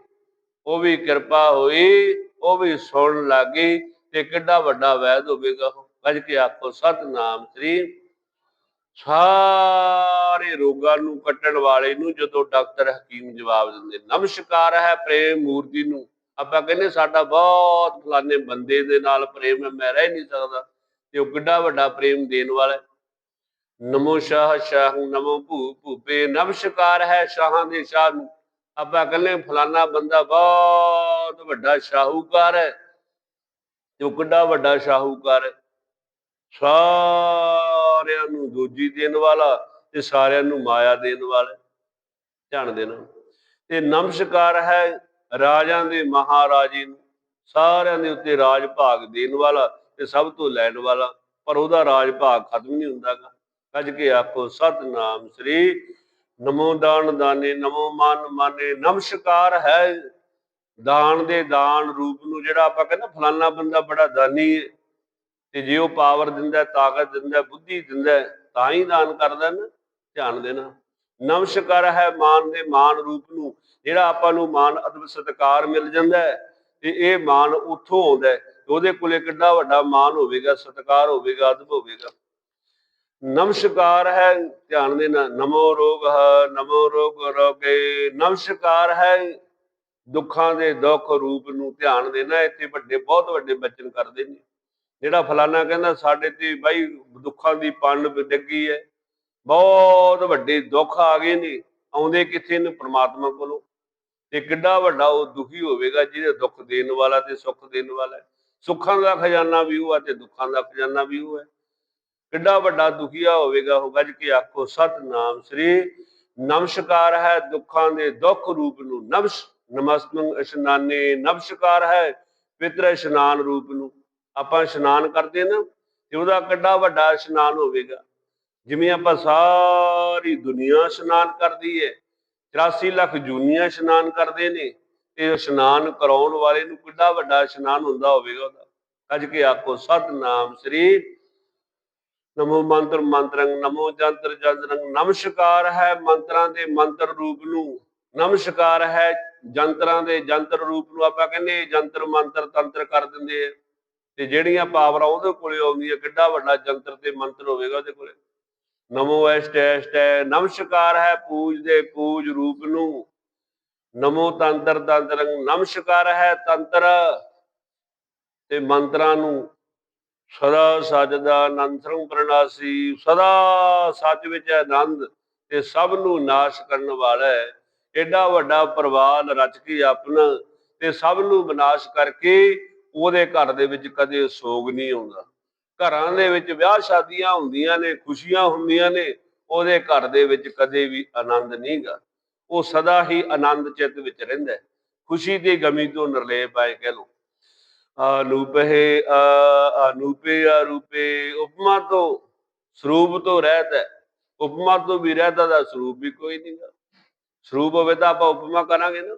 A: ਉਹ ਵੀ ਕਿਰਪਾ ਹੋਈ, ਉਹ ਵੀ ਸੁਣਨ ਲੱਗੇ ਤੇ ਕਿੱਡਾ ਵੱਡਾ ਵੈਦ ਹੋਵੇਗਾ। ਉਹ ਕੇ ਆਖੋ, ਸਤਨਾਮ ਸ੍ਰੀ ਸਾਰੇ ਰੋਗਾਂ ਨੂੰ ਕੱਟਣ ਵਾਲੇ ਨੂੰ ਜਦੋਂ ਡਾਕਟਰ ਹਕੀਮ ਜਵਾਬ ਦਿੰਦੇ, ਨਮਸਕਾਰ ਹੈ ਪ੍ਰੇਮ ਮੂਰਤੀ ਨੂੰ। ਆਪਾਂ ਕਹਿੰਦੇ ਸਾਡਾ ਬਹੁਤ ਫਲਾਣੇ ਬੰਦੇ ਦੇ ਨਾਲ ਪ੍ਰੇਮ ਹੈ, ਮੈਂ ਰਹਿ ਨਹੀਂ ਸਕਦਾ। ਤੇ ਉਹ ਕਿੱਡਾ ਵੱਡਾ ਪ੍ਰੇਮ ਦੇਣ ਵਾਲਾ ਹੈ। ਨਮੋ ਸ਼ਾਹ ਸ਼ਾਹ ਨਮੋ ਭੂ ਭੂਪੇ, ਨਮਸਕਾਰ ਹੈ ਸ਼ਾਹਾਂ ਦੇ ਸ਼ਾਹ ਨੂੰ। ਆਪਾਂ ਕਹਿੰਦੇ ਫਲਾਣਾ ਬੰਦਾ ਬਹੁਤ ਵੱਡਾ ਸ਼ਾਹੂਕਾਰ ਹੈ। ਤੇ ਉਹ ਕਿੱਡਾ ਵੱਡਾ ਸ਼ਾਹੂਕਾਰ ਹੈ। ਸਾਰਿਆਂ ਨੂੰ, ਦੂਜੀ ਦੇਣ ਵਾਲਾ ਤੇ ਸਾਰਿਆਂ ਨੂੰ ਮਾਇਆ ਦੇਣ ਵਾਲਾ, ਧਿਆਨ ਦੇਣਾ। ਤੇ ਨਮਸਕਾਰ ਹੈ ਰਾਜਾਂ ਦੇ ਮਹਾਰਾਜੇ ਨੂੰ, ਸਾਰਿਆਂ ਦੇ ਉੱਤੇ ਰਾਜ ਭਾਗ ਦੇਣ ਵਾਲਾ ਤੇ ਸਭ ਤੋਂ ਲੈਣ ਵਾਲਾ, ਪਰ ਉਹਦਾ ਰਾਜ ਭਾਗ ਖਤਮ ਨਹੀਂ ਹੁੰਦਾਗਾ। ਕੱਜ ਕੇ ਆਖੋ, ਸਤਨਾਮ ਸ੍ਰੀ ਨਮੋ ਦਾਨ ਦਾਨੇ ਨਮੋ ਮਨ ਮਾਨੇ, ਨਮਸਕਾਰ ਹੈ। ਦਾਨ ਦੇ ਦਾਨ ਰੂਪ ਨੂੰ ਜਿਹੜਾ ਆਪਾਂ ਕਹਿੰਦਾ ਫਲਾਨਾ ਬੰਦਾ ਬੜਾ ਦਾਨੀ ਹੈ। ਤੇ ਜੇ ਉਹ ਪਾਵਰ ਦਿੰਦਾ, ਤਾਕਤ ਦਿੰਦਾ, ਬੁੱਧੀ ਦਿੰਦਾ, ਤਾਂ ਹੀ ਦਾਨ ਕਰਦਾ ਨਾ, ਧਿਆਨ ਦੇਣਾ। ਨਮਸਕਾਰ ਹੈ ਮਾਨ ਦੇ ਮਾਨ ਰੂਪ ਨੂੰ, ਜਿਹੜਾ ਆਪਾਂ ਨੂੰ ਮਾਨ ਅਦਬ ਸਤਕਾਰ ਮਿਲ ਜਾਂਦਾ ਹੈ, ਤੇ ਇਹ ਮਾਨ ਉੱਥੋਂ ਆਉਂਦਾ ਉਹਦੇ ਕੋਲੇ ਕਿੰਨਾ ਵੱਡਾ ਮਾਨ ਹੋਵੇਗਾ, ਸਤਕਾਰ ਹੋਵੇਗਾ, ਅਦਬ ਹੋਵੇਗਾ। ਨਮਸਕਾਰ ਹੈ, ਧਿਆਨ ਦੇਣਾ, ਨਮੋ ਰੋਗ ਹੈ, ਨਮੋ ਰੋਗ ਰੋਗੇ। ਨਮਸਕਾਰ ਹੈ, ਦੁੱਖਾਂ ਦੇ ਦੁੱਖ ਰੂਪ ਨੂੰ ਧਿਆਨ ਦੇਣਾ, ਇੱਥੇ ਵੱਡੇ, ਬਹੁਤ ਵੱਡੇ ਬਚਨ ਕਰਦੇ ਨੇ। ਜਿਹੜਾ ਫਲਾਨਾ ਕਹਿੰਦਾ ਸਾਡੇ ਤੇ ਬਾਈ ਦੁੱਖਾਂ ਦੀ ਪੰਡ ਡੱਗੀ ਹੈ, ਬਹੁਤ ਵੱਡੇ ਦੁੱਖ ਆ ਗਏ ਨੇ, ਆਉਂਦੇ ਕਿੱਥੇ ਨੇ ਪ੍ਰਮਾਤਮਾ ਕੋਲੋਂ? ਤੇ ਕਿੱਡਾ ਵੱਡਾ ਉਹ ਦੁਖੀ ਹੋਵੇਗਾ ਜਿਹਦੇ ਦੁੱਖ ਦੇਣ ਵਾਲਾ ਤੇ ਸੁੱਖ ਦੇਣ ਵਾਲਾ ਸੁੱਖਾਂ ਦਾ ਖਜ਼ਾਨਾ ਵੀ ਉਹ ਹੈ ਤੇ ਦੁੱਖਾਂ ਦਾ ਖਜ਼ਾਨਾ ਵੀ ਉਹ ਹੈ। ਕਿੱਡਾ ਵੱਡਾ ਦੁਖੀਆ ਹੋਵੇਗਾ ਉਹ ਗੱਜ ਕੇ ਆਖੋ, ਸਤਨਾਮ ਸ੍ਰੀ ਨਮਸਕਾਰ ਹੈ, ਦੁੱਖਾਂ ਦੇ ਦੁੱਖ ਰੂਪ ਨੂੰ ਨਮਸ ਨਮਸਤੰ ਇਸ਼ਨਾਨੇ, ਨਮਸਕਾਰ ਹੈ, ਪਿਤਰ ਇਸ਼ਨਾਨ ਰੂਪ ਨੂੰ। ਆਪਾਂ ਇਸ਼ਨਾਨ ਕਰਦੇ ਨਾ, ਤੇ ਉਹਦਾ ਕਿੱਡਾ ਵੱਡਾ ਇਸ਼ਨਾਨ ਹੋਵੇਗਾ। ਜਿਵੇਂ ਆਪਾਂ ਸਾਰੀ ਦੁਨੀਆ ਇਸ਼ਨਾਨ ਕਰਦੀ ਹੈ 84 ਲੱਖ ਜੂਨੀਆਂ ਇਸ਼ਨਾਨ ਕਰਦੇ ਨੇ, ਤੇ ਇਸ਼ਨਾਨ ਕਰਾਉਣ ਵਾਲੇ ਨੂੰ ਕਿੱਡਾ ਵੱਡਾ ਇਸ਼ਨਾਨ ਹੁੰਦਾ ਹੋਵੇਗਾ ਉਹਦਾ। ਕੱਜ ਕੇ ਆਖੋ, ਸਤਨਾਮ ਸ੍ਰੀ ਨਮੋ ਮੰਤਰ, ਮੰਤਰੰਗ ਨਮੋ ਜੰਤਰ, ਜੰਤਰੰਗ। ਨਮਸਕਾਰ ਹੈ ਮੰਤਰਾਂ ਦੇ ਮੰਤਰ ਰੂਪ ਨੂੰ। ਨਮਸਕਾਰ ਹੈ ਜੰਤਰਾਂ ਦੇ ਜੰਤਰ ਰੂਪ ਨੂੰ ਆਪਾਂ ਕਹਿੰਦੇ ਜੰਤਰ ਮੰਤਰ ਤੰਤਰ ਕਰ ਦਿੰਦੇ ਆ। ਤੇ ਜਿਹੜੀਆਂ ਪਾਵਰਾਂ ਉਹਦੇ ਕੋਲੇ ਆਉਂਦੀਆਂ, ਕਿੱਡਾ ਵੱਡਾ ਜੰਤਰ ਤੇ ਮੰਤਰ ਹੋਵੇਗਾ ਉਹਦੇ ਕੋਲੇ? ਨਮੋ ਐਸਟ ਐਸਟ ਹੈ ਨਮਸਕਾਰ ਹੈ ਪੂਜ ਦੇ ਪੂਜ ਰੂਪ ਨੂੰ। ਨਮੋ ਤੰਤਰ ਤੰਤਰੰ, ਨਮਸਕਾਰ ਹੈ ਤੰਤਰ ਤੇ ਮੰਤਰਾਂ ਨੂੰ। ਸਦਾ ਸਜਦਾ ਅਨੰਤਰੰ ਪ੍ਰਣਾਸੀ, ਸਦਾ ਸੱਚ ਵਿੱਚ ਆਨੰਦ ਤੇ ਸਭ ਨੂੰ ਨਾਸ਼ ਕਰਨ ਵਾਲਾ ਹੈ। ਐਡਾ ਵੱਡਾ ਪ੍ਰਵਾਲ ਰਚ ਕੇ ਆਪਣਾ ਤੇ ਸਭ ਨੂੰ ਵਿਨਾਸ਼ ਕਰਕੇ ਉਹਦੇ ਘਰ ਦੇ ਵਿੱਚ ਕਦੇ ਸੋਗ ਨਹੀਂ ਆਉਂਦਾ। ਘਰਾਂ ਦੇ ਵਿੱਚ ਵਿਆਹ ਸ਼ਾਦੀਆਂ ਹੁੰਦੀਆਂ ਨੇ, ਖੁਸ਼ੀਆਂ ਹੁੰਦੀਆਂ ਨੇ, ਉਹਦੇ ਘਰ ਦੇ ਵਿੱਚ ਕਦੇ ਵੀ ਆਨੰਦ ਨਹੀਂਗਾ। ਉਹ ਸਦਾ ਹੀ ਆਨੰਦ ਚਿੱਤ ਵਿੱਚ ਰਹਿੰਦਾ ਹੈ। ਖੁਸ਼ੀ ਦੀ ਗਮੀ ਤੋਂ ਨਿਰਲੇਪ ਆਏ ਕਹਿ ਲੋ ਅਨੂਪਹਿ ਅਨੂਪੇ ਅਰੂਪੇ ਉਪਮਾ ਤੋਂ ਸਰੂਪ ਤੋਂ ਰਹਿਤ ਹੈ। ਉਪਮਾ ਤੋਂ ਵੀ ਰਹਿਤਾ ਦਾ ਸਰੂਪ ਵੀ ਕੋਈ ਨਹੀਂਗਾ। ਸਰੂਪ ਹੋਵੇ ਤਾਂ ਆਪਾਂ ਉਪਮਾ ਕਰਾਂਗੇ ਨਾ।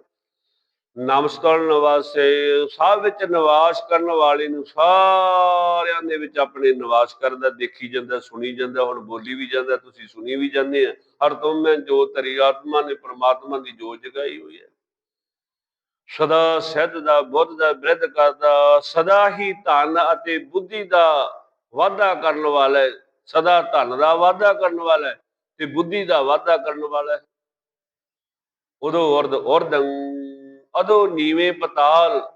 A: ਨਮਸਕਾਰ ਨਿਵਾਸੇ, ਸਭ ਵਿੱਚ ਨਿਵਾਸ ਕਰਨ ਵਾਲੇ ਨੂੰ ਸਾਰਿਆਂ ਦੇ ਵਿੱਚ ਆਪਣੇ ਨਿਵਾਸ ਕਰਦਾ, ਦੇਖੀ ਜਾਂਦਾ, ਸੁਣੀ ਜਾਂਦਾ, ਹੁਣ ਬੋਲੀ ਵੀ ਜਾਂਦਾ, ਤੁਸੀਂ ਸੁਣੀ ਵੀ ਜਾਂਦੇ ਆ। ਹਰ ਤੁਮ ਮੈਂ ਜੋ ਤਰੀ ਆਤਮਾ ਨੇ, ਪ੍ਰਮਾਤਮਾ ਦੀ ਜੋਤ ਜਗਾਈ ਹੋਈ ਹੈ। ਸਦਾ ਸਿੱਧ ਦਾ, ਬੁੱਧ ਦਾ, ਬ੍ਰਿਧ ਕਰਦਾ, ਸਦਾ ਹੀ ਧਨ ਅਤੇ ਬੁੱਧੀ ਦਾ ਵਾਧਾ ਕਰਨ ਵਾਲਾ ਹੈ। ਸਦਾ ਧਨ ਦਾ ਵਾਧਾ ਕਰਨ ਵਾਲਾ ਹੈ ਤੇ ਬੁੱਧੀ ਦਾ ਵਾਧਾ ਕਰਨ ਵਾਲਾ ਹੈ। ਉਦੋਂ ਉਰਦ ਉਰਦੰ ਅਦੋਂ ਨੀਵੇਂ ਪਤਾਲ।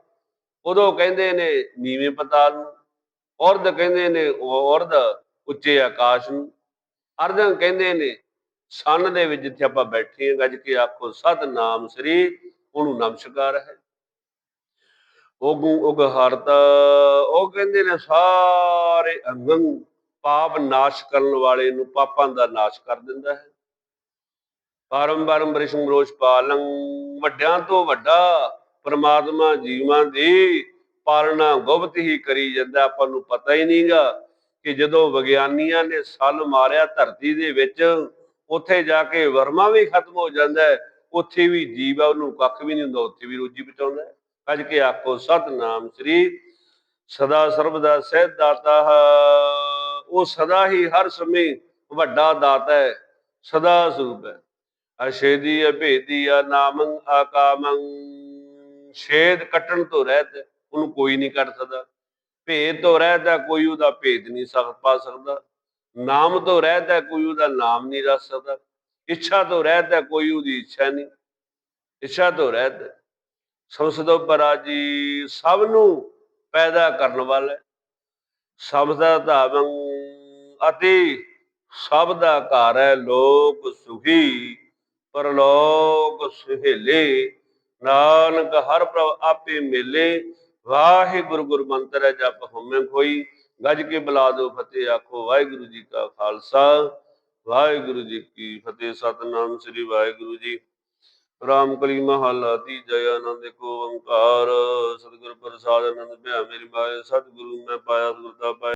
A: ਉਦੋਂ ਕਹਿੰਦੇ ਨੇ ਨੀਵੇਂ ਪਤਾਲ ਨੂੰ ਉਰਦ ਕਹਿੰਦੇ ਨੇ ਉਰਦ ਉੱਚੇ ਆਕਾਸ਼ ਨੂੰ। ਅਰਜਨ ਕਹਿੰਦੇ ਨੇ, ਸਨ ਦੇ ਵਿੱਚ ਜਿੱਥੇ ਆਪਾਂ ਬੈਠੇ ਹਾਂ, ਗੱਜ ਕੇ ਆਖੋ, ਸਤਨਾਮ ਸ੍ਰੀ, ਉਹਨੂੰ ਨਮਸਕਾਰ ਹੈ। ਉਗੂ ਉਗ ਹਰਤ ਉਹ ਕਹਿੰਦੇ ਨੇ ਸਾਰੇ ਅੰਗੰ ਪਾਪ ਨਾਸ਼ ਕਰਨ ਵਾਲੇ ਨੂੰ ਪਾਪਾਂ ਦਾ ਨਾਸ਼ ਕਰ ਦਿੰਦਾ ਹੈ। ਪਰਮਪਰਮ ਬ੍ਰਿਸ਼ਮ ਰੋਸ਼ ਪਾਲੰ ਵੱਡਿਆਂ ਤੋਂ ਵੱਡਾ ਪ੍ਰਮਾਤਮਾ ਜੀਵਾਂ ਦੀ ਪਾਲਣਾ ਗੁਪਤ ਹੀ ਕਰੀ ਜਾਂਦਾ, ਆਪਾਂ ਨੂੰ ਪਤਾ ਹੀ ਨਹੀਂਗਾ ਕਿ ਜਦੋਂ ਵਿਗਿਆਨੀਆਂ ਨੇ ਸੱਲ ਮਾਰਿਆ ਧਰਤੀ ਦੇ ਵਿੱਚ, ਉੱਥੇ ਜਾ ਕੇ ਵਰਮਾ ਵੀ ਖਤਮ ਹੋ ਜਾਂਦਾ ਉੱਥੇ ਵੀ ਜੀਵ ਆ, ਉਹਨੂੰ ਕੱਖ ਵੀ ਨਹੀਂ ਹੁੰਦਾ, ਉੱਥੇ ਵੀ ਰੋਜੀ ਬਚਾਉਂਦਾ ਹੈ। ਕੇ ਆਖੋ, ਸਤਨਾਮ ਸ੍ਰੀ ਸਦਾ ਸਰਬਦਾ ਸਹਿ ਦਾਤਾ ਉਹ ਸਦਾ ਹੀ ਹਰ ਸਮੇਂ ਵੱਡਾ ਦਾਤਾ ਹੈ, ਸਦਾ ਸਰੂਪ ਹੈ। ਅਸ਼ੇਦੀ ਅਭੇਦੀ ਆ ਨਾਮੰ ਆਕਾਮੰ ਛੇਦ ਕੱਟਣ ਤੋਂ ਰਹਿਤ ਉਹਨੂੰ ਕੋਈ ਨਹੀਂ ਕੱਟ ਸਕਦਾ। ਭੇਦ ਤੋਂ ਰਹਿਤ ਕੋਈ ਉਹਦਾ ਭੇਦ ਨਹੀਂ ਸਕ ਪਾ ਸਕਦਾ। ਨਾਮ ਤੋਂ ਰਹਿਤ ਕੋਈ ਉਹਦਾ ਨਾਮ ਨਹੀਂ ਰੱਖ ਸਕਦਾ। ਇੱਛਾ ਤੋਂ ਰਹਿਤ ਕੋਈ ਉਹਦੀ ਇੱਛਾ ਨਹੀਂ। ਇੱਛਾ ਤੋਂ ਰਹਿਤ ਸੰਸਦੋ ਪਰਾਜੀ, ਸਭ ਨੂੰ ਪੈਦਾ ਕਰਨ ਵਾਲਾ ਸਭ ਦਾ ਧਾਵੰ ਅਤੇ ਸਭ ਦਾ ਘਰ ਹੈ ਲੋਕ ਸੁਖੀ। ਪਰਲੋਕ ਸੁਹੇਲੇ, ਨਾਨਕ ਹਰ ਪ੍ਰਭ ਆਪੇ ਮਿਲੇ, ਵਾਹਿਗੁਰੂ ਗੁਰ ਮੰਤਰ ਹੈ ਜਪ ਹਉਮੈ ਕੋਈ ਗੱਜ ਕੇ ਬੁਲਾ ਦੋ ਫਤਿਹ, ਆਖੋ ਵਾਹਿਗੁਰੂ ਜੀ ਕਾ ਖਾਲਸਾ, ਵਾਹਿਗੁਰੂ ਜੀ ਕੀ ਫਤਿਹ, ਸਤਨਾਮ ਸ੍ਰੀ ਵਾਹਿਗੁਰੂ ਜੀ। ਰਾਮ ਕਲੀ ਮਹਲਾ ਤੀ ਜੈ, ਆਨੰਦ ਕੋ ਓੰਕਾਰ, ਸਤਿਗੁਰ ਪ੍ਰਸਾਦ ਆਨੰਦ ਭਿਆ ਮੇਰੀ ਬਾਏ ਸਤਿਗੁਰੂ ਮੈਂ ਪਾਇਆ ਸੁਰਤਾ ਪਾਇਆ।